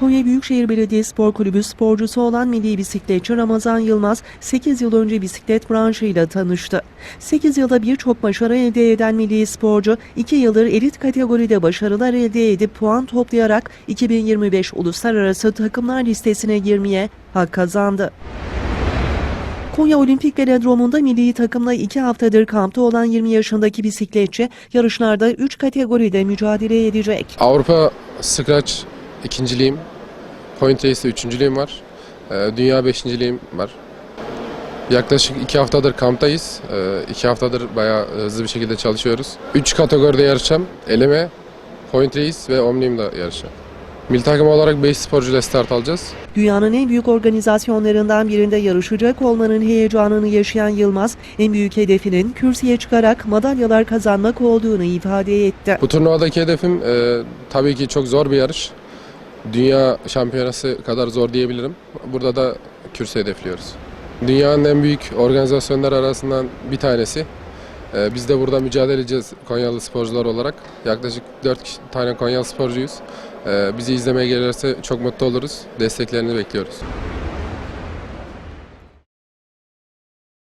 Konya Büyükşehir Belediye Spor Kulübü sporcusu olan milli bisikletçi Ramazan Yılmaz 8 yıl önce bisiklet branşıyla tanıştı. 8 yılda birçok başarı elde eden milli sporcu 2 yıldır elit kategoride başarılar elde edip puan toplayarak 2025 Uluslararası Takımlar listesine girmeye hak kazandı. Konya Olimpik Velodromu'nda milli takımla 2 haftadır kampta olan 20 yaşındaki bisikletçi yarışlarda 3 kategoride mücadele edecek. Avrupa Scratch ikinciliğim, Point Race'de üçüncülüğüm var. Ee, Dünya beşinciliğim var. Yaklaşık iki haftadır kamptayız. Ee, iki haftadır bayağı hızlı bir şekilde çalışıyoruz. Üç kategoride yarışacağım. Eleme, Point Race ve Omnium'da yarışacağım. Milli takım olarak 5 sporcuyla start alacağız. Dünyanın en büyük organizasyonlarından birinde yarışacak olmanın heyecanını yaşayan Yılmaz, en büyük hedefinin kürsüye çıkarak madalyalar kazanmak olduğunu ifade etti. Bu turnuvadaki hedefim e, tabii ki çok zor bir yarış. Dünya şampiyonası kadar zor diyebilirim. Burada da kürsü hedefliyoruz. Dünyanın en büyük organizasyonlar arasından bir tanesi. E, biz de burada mücadele edeceğiz Konyalı sporcular olarak. Yaklaşık 4 kişi- tane Konyalı sporcuyuz. E, bizi izlemeye gelirse çok mutlu oluruz. Desteklerini bekliyoruz.